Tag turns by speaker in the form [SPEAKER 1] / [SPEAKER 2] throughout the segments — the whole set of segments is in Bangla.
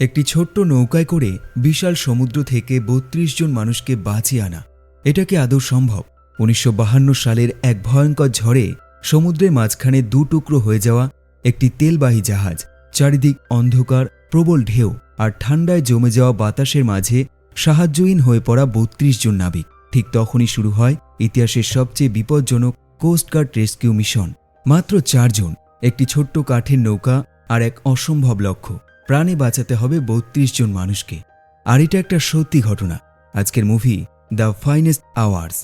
[SPEAKER 1] একটি ছোট্ট নৌকায় করে বিশাল সমুদ্র থেকে বত্রিশ জন মানুষকে বাঁচিয়ে আনা। এটা কি আদৌ সম্ভব? উনিশশো সালের এক ভয়ঙ্কর ঝড়ে সমুদ্রের মাঝখানে দু টুকরো হয়ে যাওয়া একটি তেলবাহী জাহাজ, চারিদিক অন্ধকার, প্রবল ঢেউ আর ঠান্ডায় জমে যাওয়া বাতাসের মাঝে সাহায্যহীন হয়ে পড়া বত্রিশ জন নাবিক। ঠিক তখনই শুরু হয় ইতিহাসের সবচেয়ে বিপজ্জনক কোস্টগার্ড রেস্কিউ মিশন। মাত্র চারজন, একটি ছোট্ট কাঠের নৌকা আর এক অসম্ভব লক্ষ্য। প্রাণে বাঁচাতে হবে বত্রিশ জন মানুষকে। আর এটা একটা সত্যি ঘটনা। আজকের মুভি, দ্য ফাইনেস্ট আওয়ার্স।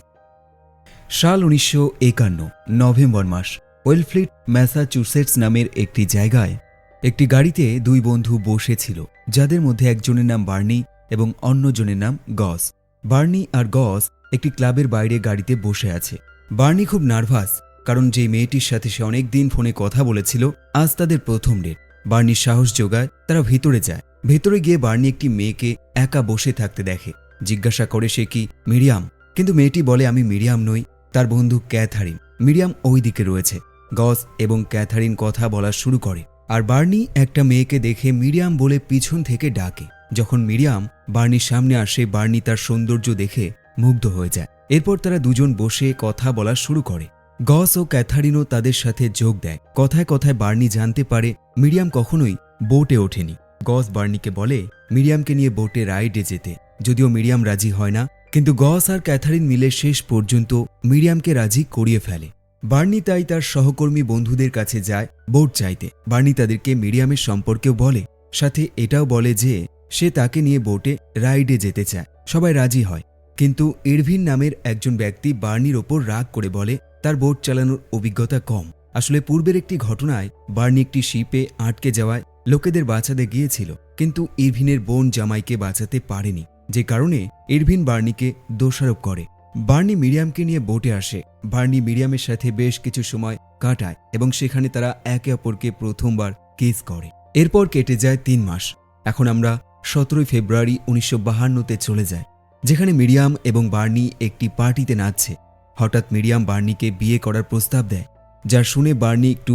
[SPEAKER 1] সাল উনিশশো একান্ন, নভেম্বর মাস ওয়েলফ্লিট ম্যাসাচুসেটস নামের একটি জায়গায় একটি গাড়িতে দুই বন্ধু বসেছিল, যাদের মধ্যে একজনের নাম বার্নি এবং অন্যজনের নাম গস। বার্নি আর গস একটি ক্লাবের বাইরে গাড়িতে বসে আছে। বার্নি খুব নার্ভাস, কারণ যে মেয়েটির সাথে সে অনেক দিন ফোনে কথা বলেছিল, আজ তাদের প্রথম ডেট। বার্নির সাহস যোগায় তারা ভিতরে যায়। ভেতরে গিয়ে বার্নি একটি মেয়েকে একা বসে থাকতে দেখে। জিজ্ঞাসা করে সে কি, মিরিয়াম? কিন্তু মেয়েটি বলে, আমি মিরিয়াম নই, তার বন্ধু ক্যাথারিন। মিরিয়াম ওই দিকে রয়েছে। গস এবং ক্যাথারিন কথা বলা শুরু করে। আর বার্নি একটা মেয়েকে দেখে মিরিয়াম বলে পিছন থেকে ডাকে। যখন মিরিয়াম বার্নির সামনে আসে, বার্নি তার সৌন্দর্য দেখে মুগ্ধ হয়ে যায়। এরপর তারা দুজন বসে কথা বলা শুরু করে। গস ও ক্যাথারিনও তাদের সাথে যোগ দেয়। কথায় কথায় বার্নি জানতে পারে, মিরিয়াম কখনোই বোটে ওঠেনি। গস বার্নিকে বলে, মিরিয়ামকে নিয়ে বোটে রাইডে যেতে। যদিও মিরিয়াম রাজি হয় না, কিন্তু গস আর ক্যাথারিন মিলে শেষ পর্যন্ত মিরিয়ামকে রাজি করিয়ে ফেলে। বার্নি তাই তার সহকর্মী বন্ধুদের কাছে যায় বোট চাইতে। বার্নি তাদেরকে মিরিয়ামের সম্পর্কেও বলে, সাথে এটাও বলে যে, সে তাকে নিয়ে বোটে রাইডে যেতে চায়। সবাই রাজি হয়। কিন্তু ইরভিন নামের একজন ব্যক্তি বার্নির ওপর রাগ করে বলে তার বোট চালানোর অভিজ্ঞতা কম। আসলে পূর্বের একটি ঘটনায় বার্নি একটি শিপে আটকে যাওয়ায় লোকেদের বাঁচাতে গিয়েছিল, কিন্তু ইরভিনের বোন জামাইকে বাঁচাতে পারেনি, যে কারণে ইরভিন বার্নিকে দোষারোপ করে। বার্নি মিরিয়ামকে নিয়ে বোটে আসে। বার্নি মিরিয়ামের সাথে বেশ কিছু সময় কাটায় এবং সেখানে তারা একে অপরকে প্রথমবার কেস করে। এরপর কেটে যায় তিন মাস। এখন আমরা সতেরোই ফেব্রুয়ারি উনিশশো বাহান্নতে চলে যায় যেখানে মিরিয়াম এবং বার্নি একটি পার্টিতে নাচছে। হঠাৎ মিরিয়াম বার্নিকে বিয়ে করার প্রস্তাব দেয় যা শুনে বার্নি একটু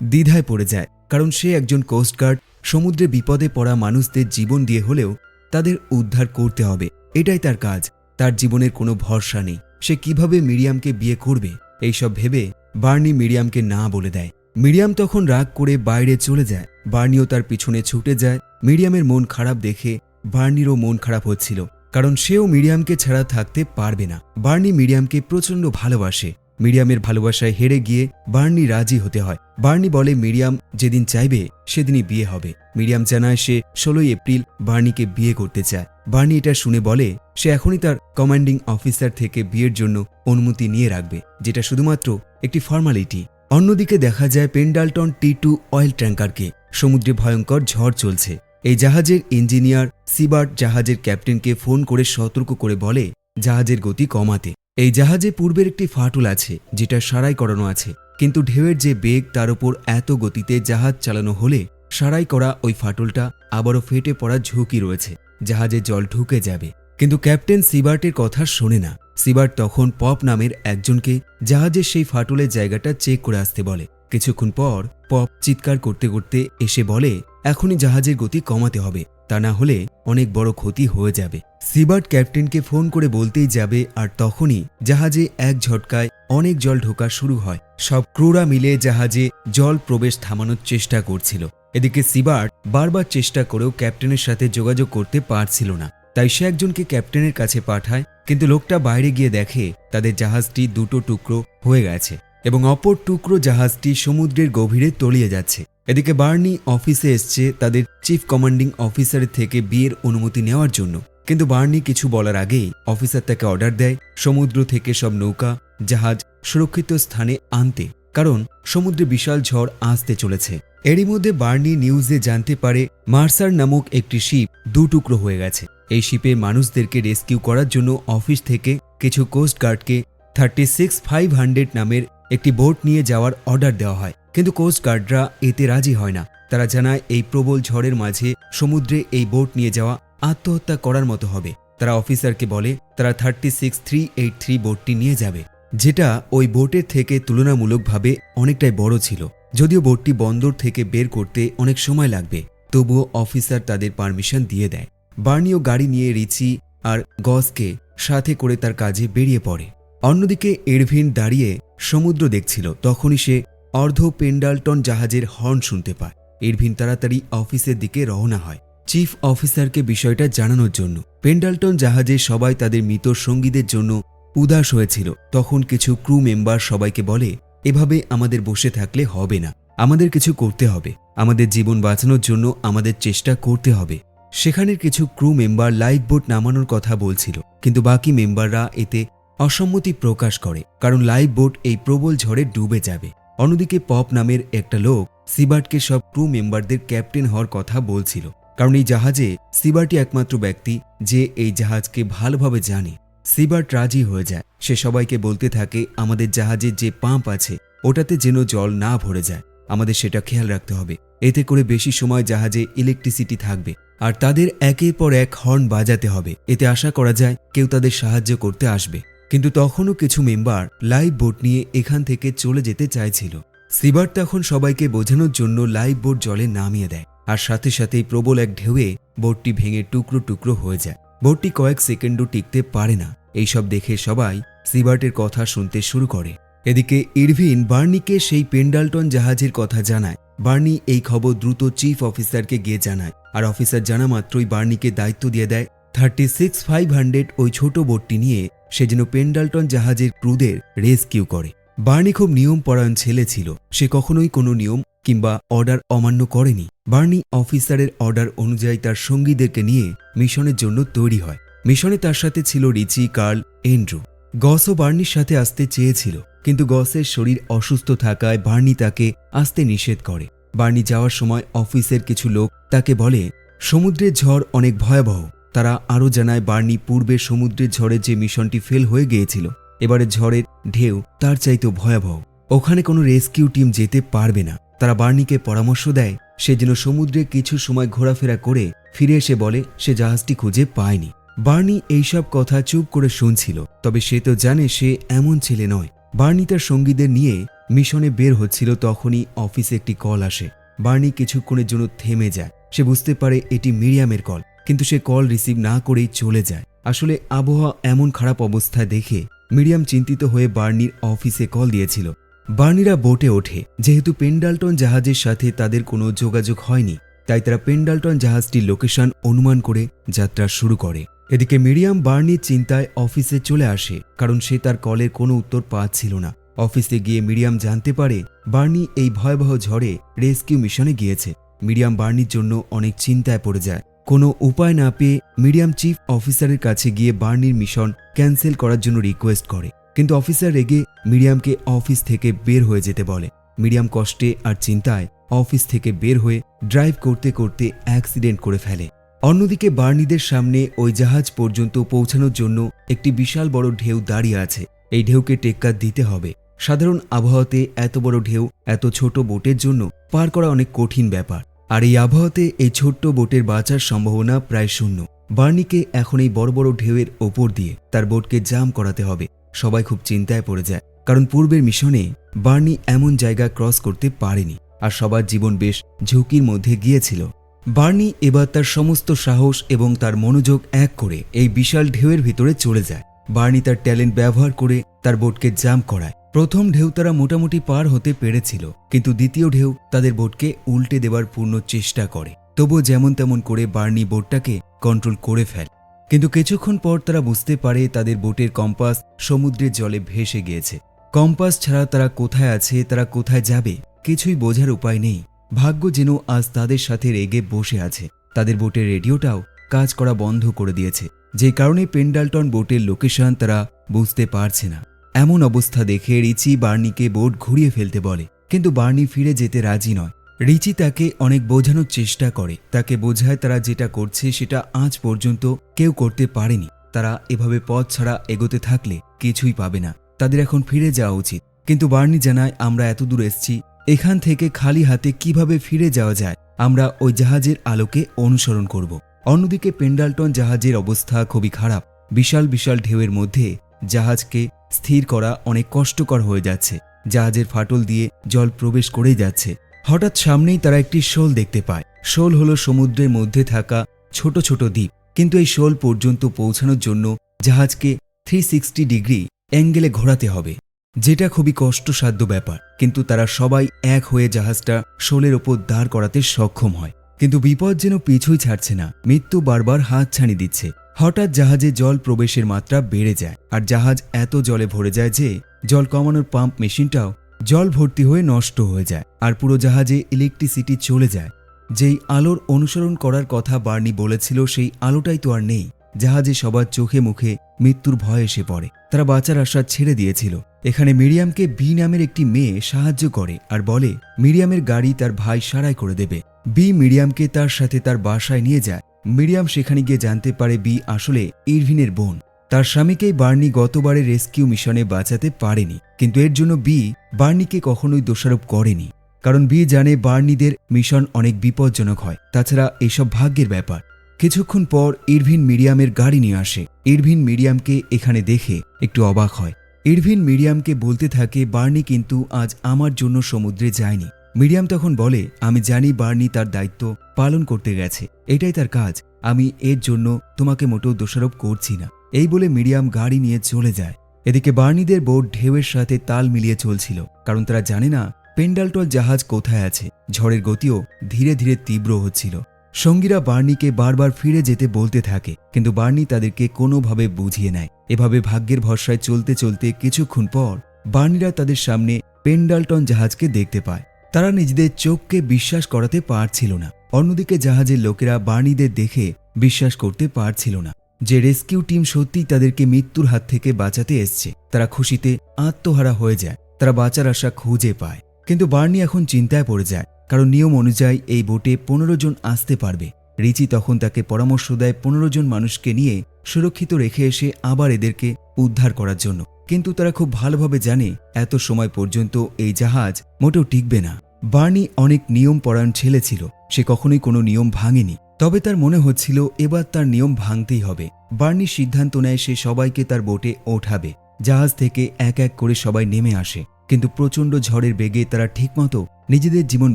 [SPEAKER 1] দ্বিধায় পড়ে যায়, কারণ সে একজন কোস্টগার্ড সমুদ্রে বিপদে পড়া মানুষদের জীবন দিয়ে হলেও তাদের উদ্ধার করতে হবে, এটাই তার কাজ, তার জীবনের কোনো ভরসা নেই, সে কীভাবে মিরিয়ামকে বিয়ে করবে, এইসব ভেবে বার্নি মিরিয়ামকে না বলে দেয়। মিরিয়াম তখন রাগ করে বাইরে চলে যায়, বার্নিও তার পিছনে ছুটে যায় মিরিয়ামের মন খারাপ দেখে বার্নিরও মন খারাপ হচ্ছিল। কারণ সেও মিডিয়ামকে ছাড়া থাকতে পারবে না। বার্নি মিডিয়ামকে প্রচণ্ড ভালোবাসে। মিডিয়ামের ভালোবাসায় হেরে গিয়ে বার্নি রাজি হতে হয়। বার্নি বলে, মিডিয়াম যেদিন চাইবে, সেদিনই বিয়ে হবে। মিডিয়াম জানায় সে ষোলোই এপ্রিল বার্নিকে বিয়ে করতে চায়। বার্নি এটা শুনে বলে, সে এখনই তার কমান্ডিং অফিসার থেকে বিয়ের জন্য অনুমতি নিয়ে রাখবে, যেটা শুধুমাত্র একটি ফর্মালিটি। অন্যদিকে দেখা যায় পেন্ডালটন টি টু অয়েল ট্যাঙ্কারকে। সমুদ্রে ভয়ঙ্কর ঝড় চলছে। এই জাহাজের ইঞ্জিনিয়ার সিবার্ট জাহাজের ক্যাপ্টেনকে ফোন করে সতর্ক করে বলে, জাহাজের গতি কমাতে। এই জাহাজে পূর্বের একটি ফাটল আছে, যেটা সারাই করানো আছে। কিন্তু ঢেউয়ের যে বেগ, তার উপর এত গতিতে জাহাজ চালানো হলে, সারাই করা ওই ফাটলটা আবারও ফেটে পড়ার ঝুঁকি রয়েছে। জাহাজে জল ঢুকে যাবে। কিন্তু ক্যাপ্টেন সিবার্টের কথা শোনে না। সিবার্ট তখন পপ নামের একজনকে জাহাজের সেই ফাটলের জায়গাটা চেক করে আসতে বলে। কিছুক্ষণ পর পপ চিৎকার করতে করতে এসে বলে, এখনই জাহাজের গতি কমাতে হবে, তা না হলে অনেক বড় ক্ষতি হয়ে যাবে। সিবার্ট ক্যাপ্টেনকে ফোন করে বলতেই যাবে, আর তখনই জাহাজে এক ঝটকায় অনেক জল ঢোকা শুরু হয়। সব ক্রুরা মিলে জাহাজে জল প্রবেশ থামানোর চেষ্টা করছিল। এদিকে সিবার্ট বারবার চেষ্টা করেও ক্যাপ্টেনের সাথে যোগাযোগ করতে পারছিল না। তাই সে একজনকে ক্যাপ্টেনের কাছে পাঠায়, কিন্তু লোকটা বাইরে গিয়ে দেখে তাদের জাহাজটি দুটো টুকরো হয়ে গেছে। এবং অপর টুকরো জাহাজটি সমুদ্রের গভীরে তলিয়ে যাচ্ছে। এদিকে বার্নি অফিসে এসছে তাদের চিফ কমান্ডিং অফিসারের থেকে বিয়ের অনুমতি নেওয়ার জন্য। কিন্তু বার্নি কিছু বলার আগেই অফিসার তাকে অর্ডার দেয়, সমুদ্র থেকে সব নৌকা, জাহাজ সুরক্ষিত স্থানে আনতে। কারণ সমুদ্রে বিশাল ঝড় আসতে চলেছে। এরই মধ্যে বার্নি নিউজে জানতে পারে, মার্সার নামক একটি শিপ দু টুকরো হয়ে গেছে। এই শিপে মানুষদেরকে রেস্কিউ করার জন্য অফিস থেকে কিছু কোস্ট গার্ডকে থার্টি সিক্স ফাইভ হান্ড্রেড নামের একটি বোট নিয়ে যাওয়ার অর্ডার দেওয়া হয়। কিন্তু কোস্ট গার্ডরা এতে রাজি হয় না। তারা জানায়, এই প্রবল ঝড়ের মাঝে সমুদ্রে এই বোট নিয়ে যাওয়া আত্মহত্যা করার মতো হবে। তারা অফিসারকে বলে, তারা thirty six three eight three বোটটি নিয়ে যাবে। যেটা ওই বোটের থেকে তুলনামূলকভাবে অনেকটাই বড় ছিল। যদিও বোটটি বন্দর থেকে বের করতে অনেক সময় লাগবে। তবুও অফিসার তাদের পারমিশন দিয়ে দেয়। বার্নিও গাড়ি নিয়ে রিচি আর গসকে সাথে করে তার কাজে বেরিয়ে পড়ে। অন্যদিকে এরভিন দাঁড়িয়ে সমুদ্র দেখছিল, তখনই সে অর্ধ পেন্ডালটন জাহাজের হর্ন শুনতে পায়। এরভিন তাড়াতাড়ি অফিসের দিকে রওনা হয়। চিফ অফিসারকে বিষয়টা জানানোর জন্য। পেন্ডালটন জাহাজে সবাই তাদের মৃত সঙ্গীদের জন্য উদাস হয়েছিল। তখন কিছু ক্রু মেম্বার সবাইকে বলে, এভাবে আমাদের বসে থাকলে হবে না। আমাদের কিছু করতে হবে। আমাদের জীবন বাঁচানোর জন্য আমাদের চেষ্টা করতে হবে। সেখানের কিছু ক্রু মেম্বার লাইফ বোট নামানোর কথা বলছিল, কিন্তু বাকি মেম্বাররা এতে অসম্মতি প্রকাশ করে, কারণ লাইফ বোট এই প্রবল ঝড়ে ডুবে যাবে। অন্যদিকে পপ নামের একটা লোক সিবার্টকে সব ক্রু মেম্বারদের ক্যাপ্টেন হওয়ার কথা বলছিল, কারণ এই জাহাজে সিবার্টই একমাত্র ব্যক্তি যে এই জাহাজকে ভালোভাবে জানে। সিবার্ট রাজি হয়ে যায়, সে সবাইকে বলতে থাকে, আমাদের জাহাজের যে পাম্প আছে, ওটাতে যেন জল না ভরে যায়, আমাদের সেটা খেয়াল রাখতে হবে। এতে করে বেশি সময় জাহাজে ইলেকট্রিসিটি থাকবে, আর তাদের একের পর এক হর্ন বাজাতে হবে। এতে আশা করা যায়, কেউ তাদের সাহায্য করতে আসবে। কিন্তু তখনও কিছু মেম্বার লাইভ বোট নিয়ে এখান থেকে চলে যেতে চাইছিল। সিবার তখন সবাইকে বোঝানোর জন্য লাইভ বোট জলে নামিয়ে দেয় আর সাথে সাথেই প্রবল এক ঢেউয়ে বোটটি ভেঙে টুকরো টুকরো হয়ে যায়। বোটটি কয়েক সেকেন্ডও টিকতে পারে না। এইসব দেখে সবাই সিবার্টের কথা শুনতে শুরু করে। এদিকে ইরভিন বার্নিকে সেই পেন্ডালটন জাহাজের কথা জানায়। বার্নি এই খবর দ্রুত চিফ অফিসারকে গিয়ে জানায় আর অফিসার জানা মাত্রই বার্নিকে দায়িত্ব দিয়ে দেয়। থার্টি সিক্স ফাইভ হান্ড্রেড ওই ছোট বোটটি নিয়ে সে যেন পেন্ডালটন জাহাজের ক্রুদের রেস্কিউ করে। বার্নি খুব নিয়মপরায়ণ ছেলে ছিল। সে কখনোই কোনো নিয়ম কিংবা অর্ডার অমান্য করেনি। বার্নি অফিসারের অর্ডার অনুযায়ী তার সঙ্গীদেরকে নিয়ে মিশনের জন্য তৈরি হয়। মিশনে তার সাথে ছিল রিচি, কার্ল, এন্ড্রু। গসও বার্নির সাথে আসতে চেয়েছিল, কিন্তু গসের শরীর অসুস্থ থাকায় বার্নি তাকে আসতে নিষেধ করে। বার্নি যাওয়ার সময় অফিসের কিছু লোক তাকে বলে, সমুদ্রের ঝড় অনেক ভয়াবহ। তারা আরও জানায়, বার্নি পূর্বে সমুদ্রের ঝড়ে যে মিশনটি ফেল হয়ে গিয়েছিল, এবারে ঝড়ের ঢেউ তার চাইতেও ভয়াবহ। ওখানে কোনো রেস্কিউ টিম যেতে পারবে না। তারা বার্নিকে পরামর্শ দেয়, সে যেন সমুদ্রে কিছু সময় ঘোরাফেরা করে ফিরে এসে বলে, সে জাহাজটি খুঁজে পায়নি। বার্নি এইসব কথা চুপ করে শুনছিল, তবে সে তো জানে সে এমন ছেলে নয়। বার্নি তার সঙ্গীদের নিয়ে মিশনে বের হচ্ছিল, তখনই অফিসে একটি কল আসে। বার্নি কিছুক্ষণের জন্য থেমে যায়। সে বুঝতে পারে এটি মিরিয়ামের কল। কিন্তু সে কল রিসিভ না করেই চলে যায়। আসলে আবহাওয়া এমন খারাপ অবস্থায় দেখে মিরিয়াম চিন্তিত হয়ে বার্নির অফিসে কল দিয়েছিল। বার্নিরা বোটে ওঠে। যেহেতু পেন্ডালটন জাহাজের সাথে তাদের কোনো যোগাযোগ হয়নি, তাই তারা পেন্ডালটন জাহাজটির লোকেশন অনুমান করে যাত্রা শুরু করে। এদিকে মিরিয়াম বার্নির চিন্তায় অফিসে চলে আসে, কারণ সে তার কলের কোনো উত্তর পাচ্ছিল না। অফিসে গিয়ে মিরিয়াম জানতে পারে বার্নি এই ভয়াবহ ঝড়ে রেস্কিউ মিশনে গিয়েছে। মিরিয়াম বার্নির জন্য অনেক চিন্তায় পড়ে যায়। কোনো উপায় না পেয়ে মিডিয়াম চিফ অফিসারের কাছে গিয়ে বার্নির মিশন ক্যান্সেল করার জন্য রিকোয়েস্ট করে। কিন্তু অফিসার রেগে মিডিয়ামকে অফিস থেকে বের হয়ে যেতে বলে। মিডিয়াম কষ্টে আর চিন্তায় অফিস থেকে বের হয়ে ড্রাইভ করতে করতে অ্যাক্সিডেন্ট করে ফেলে। অন্যদিকে বার্নিদের সামনে ওই জাহাজ পর্যন্ত পৌঁছানোর জন্য একটি বিশাল বড় ঢেউ দাঁড়িয়ে আছে। এই ঢেউকে টেক্কা দিতে হবে। সাধারণ আবহাওয়াতে এত বড় ঢেউ, এত ছোট বোটের জন্য পার করা অনেক কঠিন ব্যাপার। আর এই আবহাওয়াতে এই ছোট্ট বোটের বাঁচার সম্ভাবনা প্রায় শূন্য। বার্নিকে এখন এই বড় বড় ঢেউয়ের ওপর দিয়ে তার বোটকে জাম করাতে হবে। সবাই খুব চিন্তায় পড়ে যায়। কারণ পূর্বের মিশনে বার্নি এমন জায়গা ক্রস করতে পারেনি আর সবার জীবন বেশ ঝুঁকির মধ্যে গিয়েছিল। বার্নি এবার তার সমস্ত সাহস এবং তার মনোযোগ এক করে এই বিশাল ঢেউয়ের ভিতরে চলে যায়। বার্নি তার ট্যালেন্ট ব্যবহার করে তার বোটকে জাম করায়। প্রথম ঢেউ তারা মোটামুটি পার হতে পেরেছিল, কিন্তু দ্বিতীয় ঢেউ তাদের বোটকে উল্টে দেওয়ার পূর্ণ চেষ্টা করে। তবুও যেমন তেমন করে বার্নি বোটটাকে কন্ট্রোল করে ফেল। কিন্তু কিছুক্ষণ পর তারা বুঝতে পারে তাদের বোটের কম্পাস সমুদ্রের জলে ভেসে গিয়েছে। কম্পাস ছাড়া তারা কোথায় আছে, তারা কোথায় যাবে, কিছুই বোঝার উপায় নেই। ভাগ্য যেন আজ তাদের সাথে রেগে বসে আছে। তাদের বোটের রেডিওটাও কাজ করা বন্ধ করে দিয়েছে। যে কারণে পেন্ডালটন বোটের লোকেশন তারা বুঝতে পারছে না। এমন অবস্থা দেখে রিচি বার্নিকে বোট ঘুরিয়ে ফেলতে বলে। কিন্তু বার্নি ফিরে যেতে রাজি নয়। রিচি তাকে অনেক বোঝানোর চেষ্টা করে। তাকে বোঝায় তারা যেটা করছে সেটা আজ পর্যন্ত কেউ করতে পারেনি। তারা এভাবে পথ ছাড়া এগোতে থাকলে কিছুই পাবে না। তাদের এখন ফিরে যাওয়া উচিত। কিন্তু বার্নি জানায়, আমরা এত দূর এসছি। এখান থেকে খালি হাতে কীভাবে ফিরে যাওয়া যায়? আমরা ওই জাহাজের আলোকে অনুসরণ করব। অন্যদিকে পেন্ডালটন জাহাজের অবস্থা খুবই খারাপ। বিশাল বিশাল ঢেউয়ের মধ্যে জাহাজকে স্থির করা অনেক কষ্টকর হয়ে যাচ্ছে। জাহাজের ফাটল দিয়ে জল প্রবেশ করেই যাচ্ছে। হঠাৎ সামনেই তারা একটি শোল দেখতে পায়। শোল হলো সমুদ্রের মধ্যে থাকা ছোট ছোট দ্বীপ। কিন্তু এই শোল পর্যন্ত পৌঁছানোর জন্য জাহাজকে থ্রি সিক্সটি ডিগ্রি অ্যাঙ্গেলে ঘোরাতে হবে, যেটা খুবই কষ্টসাধ্য ব্যাপার। কিন্তু তারা সবাই এক হয়ে জাহাজটা শোলের ওপর দাঁড় করাতে সক্ষম হয়। কিন্তু বিপদ যেন পিছুই ছাড়ছে না, মৃত্যু বারবার হাত ছানি দিচ্ছে। হঠাৎ জাহাজে জল প্রবেশের মাত্রা বেড়ে যায়, আর জাহাজ এত জলে ভরে যায় যে জল কমানোর পাম্প মেশিনটাও জল ভর্তি হয়ে নষ্ট হয়ে যায়, আর পুরো জাহাজে ইলেকট্রিসিটি চলে যায়। যেই আলোর অনুসরণ করার কথা বার্নি বলেছিল, সেই আলোটাই তো আর নেই। জাহাজে সবার চোখে মুখে মৃত্যুর ভয় এসে পড়ে। তারা বাঁচার আশা ছেড়ে দিয়েছিল। এখানে মিরিয়ামকে বি নামের একটি মেয়ে সাহায্য করে, আর বলে, মিরিয়ামের গাড়ি তার ভাই সারাই করে দেবে। বি মিরিয়ামকে তার সাথে তার বাসায় নিয়ে যায়। মিরিয়াম সেখানে গিয়ে জানতে পারে বি আসলে ইরভিনের বোন। তার স্বামীকেই বার্নি গতবারে রেস্কিউ মিশনে বাঁচাতে পারেনি, কিন্তু এর জন্য বি বার্নিকে কখনোই দোষারোপ করেনি। কারণ বি জানে বার্নিদের মিশন অনেক বিপজ্জনক হয়, তাছাড়া এসব ভাগ্যের ব্যাপার। কিছুক্ষণ পর ইরভিন মিডিয়ামের গাড়ি নিয়ে আসে। ইরভিন মিডিয়ামকে এখানে দেখে একটু অবাক হয়। ইরভিন মিডিয়ামকে বলতে থাকে, বার্নি কিন্তু আজ আমার জন্য সমুদ্রে যায়নি। মিডিয়াম তখন বলে, আমি জানি বার্নি তার দায়িত্ব পালন করতে গেছে। এটাই তার কাজ। আমি এর জন্য তোমাকে মোটেও দোষারোপ করছি না। এই বলে মিডিয়াম গাড়ি নিয়ে চলে যায়। এদিকে বার্নিদের বোট ঢেউয়ের সাথে তাল মিলিয়ে চলছিল। কারণ তারা জানে না পেন্ডালটল জাহাজ কোথায় আছে। ঝড়ের গতিও ধীরে ধীরে তীব্র হচ্ছিল। সঙ্গীরা বার্নিকে বারবার ফিরে যেতে বলতে থাকে, কিন্তু বার্নি তাদেরকে কোনোভাবে বুঝিয়ে নেয়। এভাবে ভাগ্যের ভরসায় চলতে চলতে কিছুক্ষণ পর বার্নিরা তাদের সামনে পেন্ডালটন জাহাজকে দেখতে পায়। তারা নিজেদের চোখকে বিশ্বাস করাতে পারছিল না। অন্যদিকে জাহাজের লোকেরা বার্নিদের দেখে বিশ্বাস করতে পারছিল না যে রেস্কিউ টিম সত্যিই তাদেরকে মৃত্যুর হাত থেকে বাঁচাতে এসছে। তারা খুশিতে আত্মহারা হয়ে যায়, তারা বাঁচার আশা খুঁজে পায়। কিন্তু বার্নি এখন চিন্তায় পড়ে যায়, কারণ নিয়ম অনুযায়ী এই বোটে পনেরো জন আসতে পারবে। রিচি তখন তাকে পরামর্শ দেয় পনেরো জন মানুষকে নিয়ে সুরক্ষিত রেখে এসে আবার এদেরকে উদ্ধার করার জন্য। কিন্তু তারা খুব ভালোভাবে জানে এত সময় পর্যন্ত এই জাহাজ মোটেও টিকবে না। বার্নি অনেক নিয়ম পরায়ণ ছেলে ছিল, সে কখনোই কোনো নিয়ম ভাঙেনি। তবে তার মনে হচ্ছিল এবার তার নিয়ম ভাঙতেই হবে। বার্নি সিদ্ধান্ত নেয় সে সবাইকে তার বোটে ওঠাবে। জাহাজ থেকে এক এক করে সবাই নেমে আসে। কিন্তু প্রচণ্ড ঝড়ের বেগে তারা ঠিকমতো নিজেদের জীবন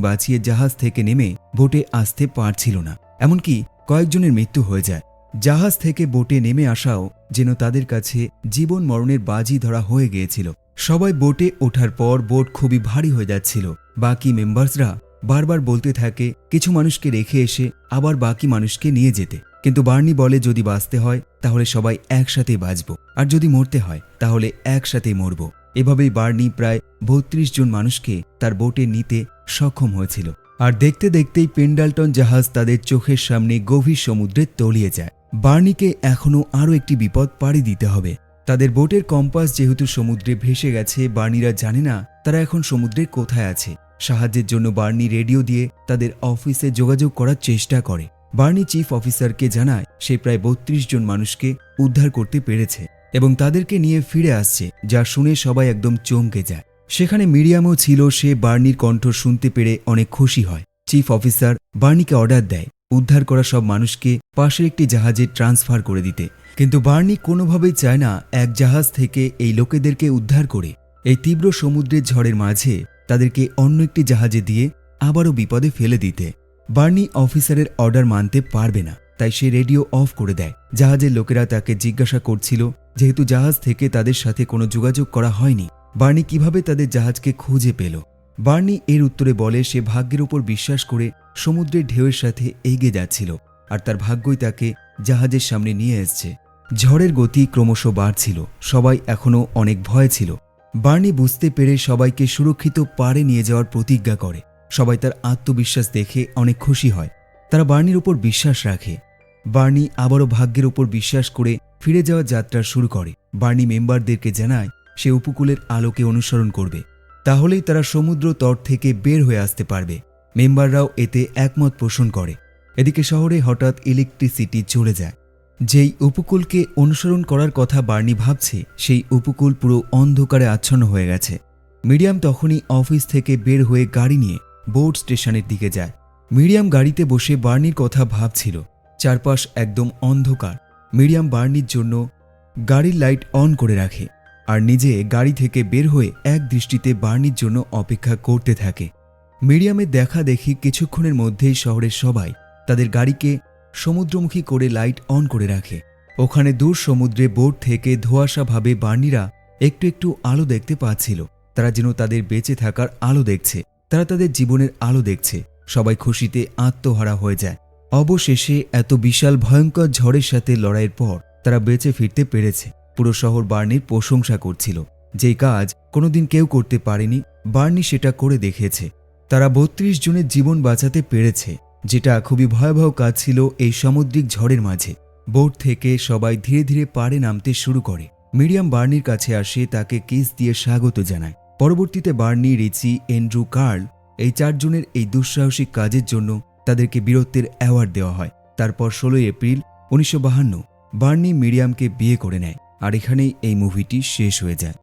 [SPEAKER 1] বাঁচিয়ে জাহাজ থেকে নেমে বোটে আসতে পারছিল না। এমনকি কয়েকজনের মৃত্যু হয়ে যায়। জাহাজ থেকে বোটে নেমে আসাও যেন তাদের কাছে জীবন মরণের বাজি ধরা হয়ে গিয়েছিল। সবাই বোটে ওঠার পর বোট খুবই ভারী হয়ে যাচ্ছিল। বাকি মেম্বার্সরা বারবার বলতে থাকে, কিছু মানুষকে রেখে এসে আবার বাকি মানুষকে নিয়ে যেতে। কিন্তু বার্নি বলে, যদি বাঁচতে হয়, তাহলে সবাই একসাথে বাঁচব। আর যদি মরতে হয়, তাহলে একসাথে মরব। এভাবেই বার্নি প্রায় বত্রিশ জন মানুষকে তার বোটে নিতে সক্ষম হয়েছিল। আর দেখতে দেখতেই পেন্ডালটন জাহাজ তাদের চোখের সামনে গভীর সমুদ্রে তলিয়ে যায়। বার্নিকে এখনও আরও একটি বিপদ পাড়ি দিতে হবে। তাদের বোটের কম্পাস যেহেতু সমুদ্রে ভেসে গেছে, বার্নিরা জানে না তারা এখন সমুদ্রের কোথায় আছে। সাহায্যের জন্য বার্নি রেডিও দিয়ে তাদের অফিসে যোগাযোগ করার চেষ্টা করে। বার্নি চিফ অফিসারকে জানায়, সে প্রায় বত্রিশ জন মানুষকে উদ্ধার করতে পেরেছে এবং তাদেরকে নিয়ে ফিরে আসছে, যা শুনে সবাই একদম চমকে যায়। সেখানে মিডিয়ামও ছিল, সে বার্নির কণ্ঠ শুনতে পেরে অনেক খুশি হয়। চিফ অফিসার বার্নিকে অর্ডার দেয়, উদ্ধার করা সব মানুষকে পাশের একটি জাহাজে ট্রান্সফার করে দিতে। কিন্তু বার্নি কোনোভাবেই চায় না এক জাহাজ থেকে এই লোকেদেরকে উদ্ধার করে। এই তীব্র সমুদ্রের ঝড়ের মাঝে তাদেরকে অন্য একটি জাহাজে দিয়ে আবারও বিপদে ফেলে দিতে। বার্নি অফিসারের অর্ডার মানতে পারবে না, তাই সে রেডিও অফ করে দেয়। জাহাজের লোকেরা তাকে জিজ্ঞাসা করছিল, যেহেতু জাহাজ থেকে তাদের সাথে কোনো যোগাযোগ করা হয়নি বার্নি কীভাবে তাদের জাহাজকে খুঁজে পেল? বার্নি এর উত্তরে বলে, সে ভাগ্যের উপর বিশ্বাস করে সমুদ্রের ঢেউয়ের সাথে এগিয়ে যাচ্ছিল আর তার ভাগ্যই তাকে জাহাজের সামনে নিয়ে এসছে। ঝড়ের গতি ক্রমশ বাড়ছিল, সবাই এখনও অনেক ভয় ছিল। বার্নি বুঝতে পেরে সবাইকে সুরক্ষিত পারে নিয়ে যাওয়ার প্রতিজ্ঞা করে। সবাই তার আত্মবিশ্বাস দেখে অনেক খুশি হয়। তারা বার্নির উপর বিশ্বাস রাখে। বার্নি আবারও ভাগ্যের উপর বিশ্বাস করে ফিরে যাওয়ার যাত্রা শুরু করে। বার্নি মেম্বারদেরকে জানায় সে উপকূলের আলোকে অনুসরণ করবে। তাহলেই তারা সমুদ্র তট থেকে বের হয়ে আসতে পারবে। মেম্বাররাও এতে একমত পোষণ করে। এদিকে শহরে হঠাৎ ইলেকট্রিসিটি চলে যায়। যেই উপকূলকে অনুসরণ করার কথা বার্নি ভাবছে, সেই উপকূল পুরো অন্ধকারে আচ্ছন্ন হয়ে গেছে। মিডিয়াম তখনই অফিস থেকে বের হয়ে গাড়ি নিয়ে বোর্ড স্টেশনের দিকে যায়। মিডিয়াম গাড়িতে বসে বার্নির কথা ভাবছিল। চারপাশ একদম অন্ধকার। মিডিয়াম বার্নির জন্য গাড়ির লাইট অন করে রাখে। আর নিজে গাড়ি থেকে বের হয়ে এক দৃষ্টিতে বার্নির জন্য অপেক্ষা করতে থাকে। মিডিয়ামের দেখা দেখি কিছুক্ষণের মধ্যেই শহরের সবাই তাদের গাড়িকে সমুদ্রমুখী করে লাইট অন করে রাখে। ওখানে দূর সমুদ্রে বোট থেকে ধোঁয়াশাভাবে বার্নিরা একটু একটু আলো দেখতে পাচ্ছিল। তারা যেন তাদের বেঁচে থাকার আলো দেখছে। তারা তাদের জীবনের আলো দেখছে। সবাই খুশিতে আত্মহারা হয়ে যায়। অবশেষে এত বিশাল ভয়ঙ্কর ঝড়ের সাথে লড়াইয়ের পর তারা বেঁচে ফিরতে পেরেছে। পুরো শহর বার্নির প্রশংসা করছিল। যেই কাজ কোনোদিন কেউ করতে পারেনি, বার্নি সেটা করে দেখেছে। তারা বত্রিশ জনের জীবন বাঁচাতে পেরেছে, যেটা খুবই ভয়াবহ কাজ ছিল এই সামুদ্রিক ঝড়ের মাঝে। বোট থেকে সবাই ধীরে ধীরে পাড়ে নামতে শুরু করে। মিডিয়াম বার্নির কাছে আসে তাকে কিস দিয়ে স্বাগত জানায়। পরবর্তীতে বার্নি, রিচি, এন্ড্রু, কার্ল এই চারজনের এই দুঃসাহসিক কাজের জন্য তাদেরকে বীরত্বের অ্যাওয়ার্ড দেওয়া হয়। তারপর ষোলোই এপ্রিল উনিশশো বাহান্ন, বার্নি মিডিয়ামকে বিয়ে করে নেয়। আর এখানেই এই মুভিটি শেষ হয়ে যায়।